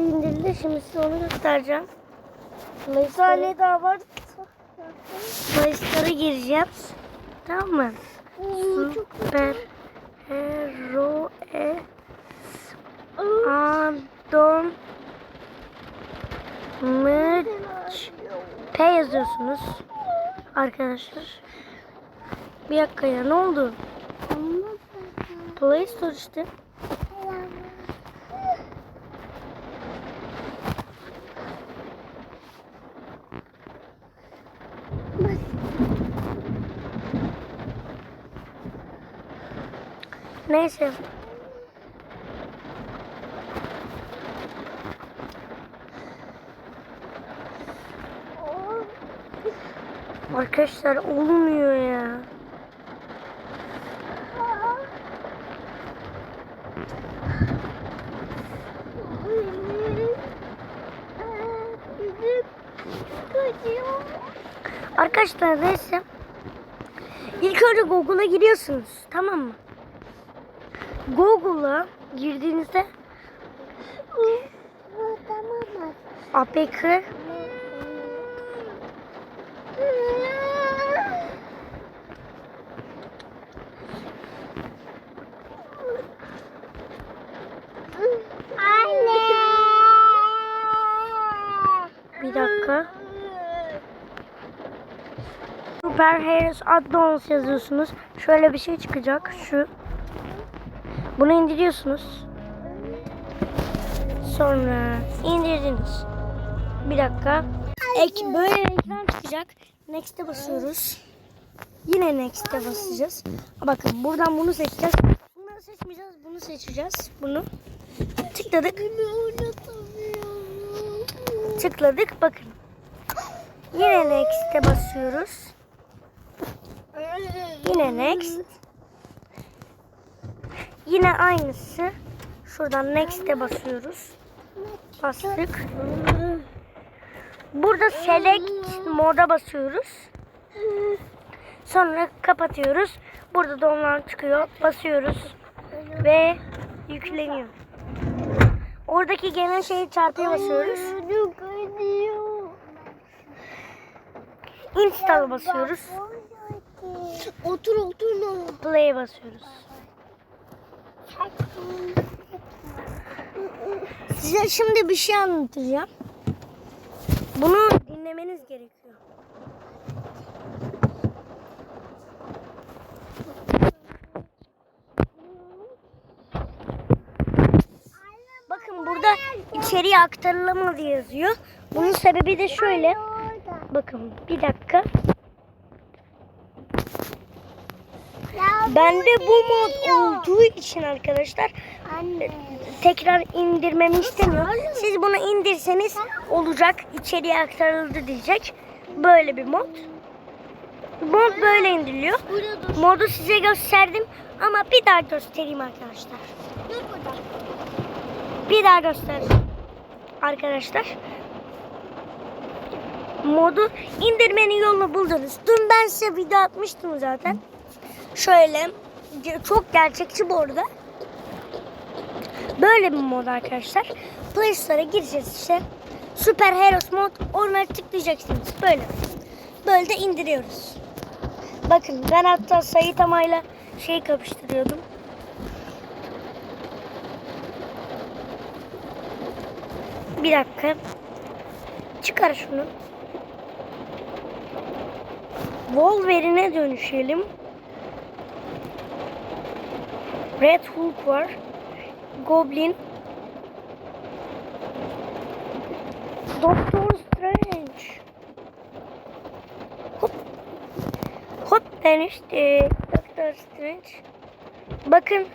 şey indirildi. Şimdi size onu göstereceğim. Bir tane daha var. Store'a gireceğim. Tamam mı? Super Hero E Adon Mıç P yazıyorsunuz arkadaşlar. Bir dakika ya ne oldu? Play Store işte. Neyse. Arkadaşlar olmuyor ya. Arkadaşlar neyse. İlk önce Google'a giriyorsunuz. Tamam mı? Google'a girdiğinizde APK bir dakika. Super Heroes Add-ons yazıyorsunuz. Şöyle bir şey çıkacak. Şu. Bunu indiriyorsunuz. Sonra indirdiniz. Bir dakika. Ek böyle ekran çıkacak. Next'e basıyoruz. Yine Next'e basacağız. Bakın buradan bunu seçeceğiz. Bunları seçmeyeceğiz. Bunu seçeceğiz. Bunu. Tıkladık. Tıkladık. Bakın. Yine Next'e basıyoruz. Yine Next. Yine aynısı. Şuradan Next'e basıyoruz. Bastık. Burada Select moda basıyoruz. Sonra kapatıyoruz. Burada donlar çıkıyor. Basıyoruz. Ve yükleniyor. Oradaki gelen şeyi çarpıya basıyoruz. Install basıyoruz. Otur otur ne? Play'e basıyoruz. Size şimdi bir şey anlatacağım. Bunu dinlemeniz gerekiyor. Bakın burada içeriye aktarılamadı yazıyor. Bunun sebebi de şöyle. Bakın bir dakika. Bende bu mod olduğu için arkadaşlar Anne. tekrar indirmemi istemiyorum. Siz bunu indirseniz olacak. içeriye aktarıldı diyecek. Böyle bir mod. Mod böyle indiriliyor. Modu size gösterdim ama bir daha göstereyim arkadaşlar. Bir daha göster. Arkadaşlar. Modu indirmenin yolunu buldunuz. Dün ben size video atmıştım zaten. Şöyle çok gerçekçi bu arada. Böyle bir mod arkadaşlar. Play Store'a gireceğiz işte. Super Heroes mod ona tıklayacaksınız. Böyle. Böyle de indiriyoruz. Bakın ben hatta Sait Ama'yla şey kapıştırıyordum. Bir dakika. Çıkar şunu. Wolverine'e dönüşelim. Red Hulk var. Goblin. Doctor Strange. Hop. Hop ben Doctor Strange. Bakın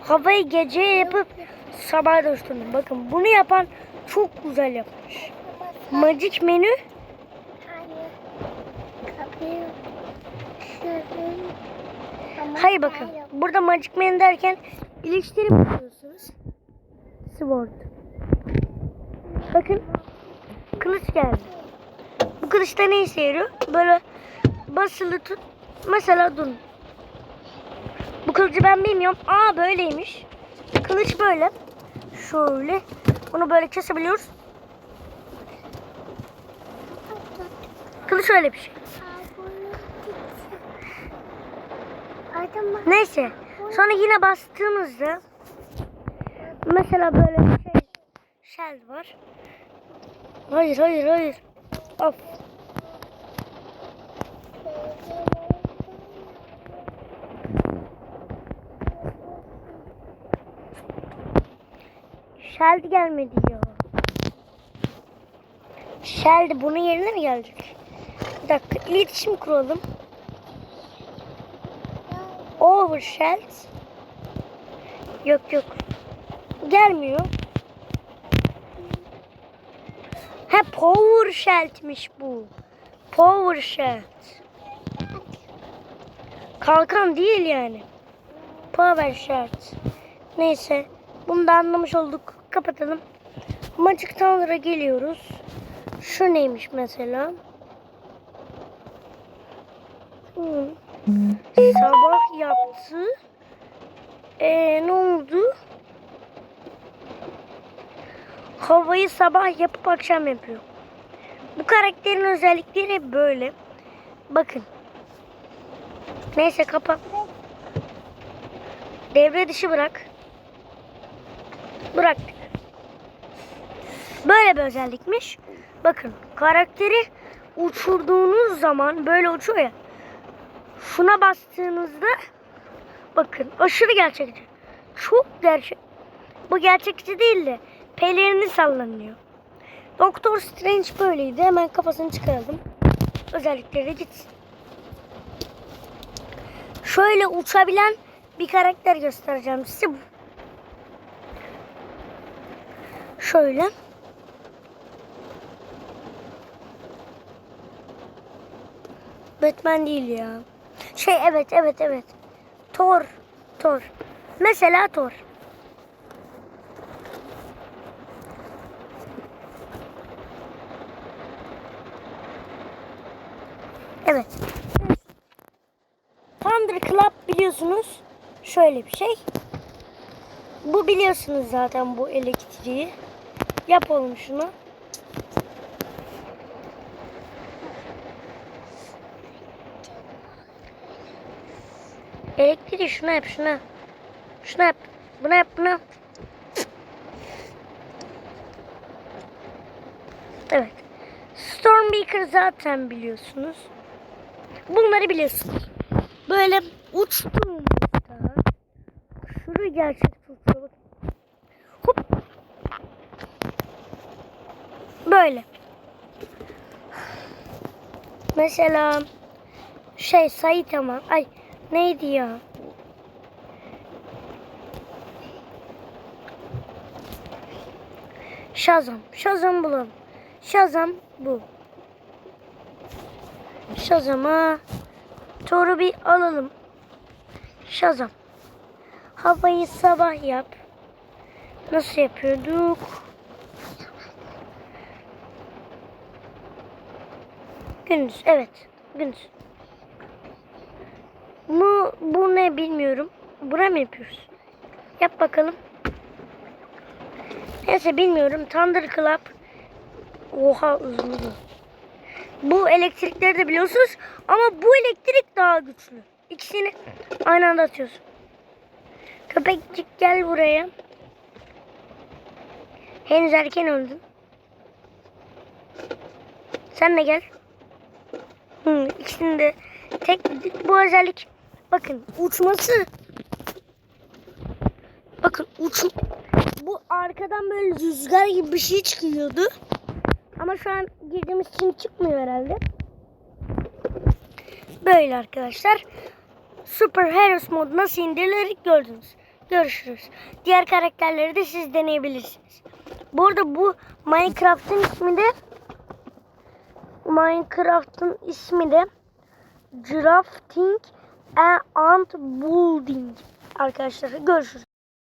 havayı gece yapıp sabah dönüştürdüm. Bakın bunu yapan çok güzel yapmış. Magic menü Hayır. Kapıyı. Şöyle. Ama Hayır bakın. Burada Magic Man derken ilişkileri buluyorsunuz. Sword. Bakın. Kılıç geldi. Bu kılıçta ne işe yarıyor? Böyle basılı tut. Mesela durun. Bu kılıcı ben bilmiyorum. Aa böyleymiş. Kılıç böyle. Şöyle. Bunu böyle kesebiliyoruz. Kılıç öyle bir şey. Neyse. Sonra yine bastığımızda mesela böyle bir şey shell var. Hayır hayır hayır. Of. Shell gelmedi ya. Shell bunun yerine mi gelecek? Bir dakika iletişim kuralım. Overshell. Yok yok. Gelmiyor. He Power Shell'miş bu. Power Shell. Kalkan değil yani. Power Shell. Neyse. Bunu da anlamış olduk. Kapatalım. Magic Tower'a geliyoruz. Şu neymiş mesela? Hmm. Sabah yaptı. Ee, ne oldu? Havayı sabah yapıp akşam yapıyor. Bu karakterin özellikleri böyle. Bakın. Neyse kapat. Devre dışı bırak. Bıraktık. Böyle bir özellikmiş. Bakın karakteri uçurduğunuz zaman böyle uçuyor ya. Şuna bastığınızda bakın aşırı gerçekçi. Çok gerçek. Bu gerçekçi değil de pelerini sallanıyor. Doktor Strange böyleydi. Hemen kafasını çıkaralım. Özellikleri gitsin. Şöyle uçabilen bir karakter göstereceğim size. bu. Şöyle. Batman değil ya. Şey evet evet evet. Thor. Thor. Mesela Thor. Evet. Thunder Club biliyorsunuz şöyle bir şey. Bu biliyorsunuz zaten bu elektriği. Yap oğlum şunu. Elektriği şuna yap şuna. Şuna yap. Buna yap buna. Evet. Stormbreaker zaten biliyorsunuz. Bunları biliyorsunuz. Böyle uçtuğumuzda şunu gerçek tutuyor. Hop. Böyle. Mesela şey Saitama. Ay neydi ya? Shazam. Shazam bulalım. Shazam bu. Shazam'a Thor'u bir alalım. Shazam. Havayı sabah yap. Nasıl yapıyorduk? Gündüz. Evet. Gündüz. Bu, bu ne bilmiyorum. Buna mı yapıyoruz? Yap bakalım. Neyse bilmiyorum. Thunder Club. Oha uzun. Bu elektrikleri de biliyorsunuz. Ama bu elektrik daha güçlü. İkisini aynı anda atıyorsun. Köpekcik gel buraya. Henüz erken öldün. Sen de gel. Hı, ikisini de tek bu özellik bakın uçması bakın uç bu arkadan böyle rüzgar gibi bir şey çıkıyordu. Ama şu an girdiğimiz için çıkmıyor herhalde. Böyle arkadaşlar. Super Heroes mod nasıl indirilir gördünüz. Görüşürüz. Diğer karakterleri de siz deneyebilirsiniz. Bu arada bu Minecraft'ın ismi de Minecraft'ın ismi de Drafting and Building arkadaşlar. Görüşürüz.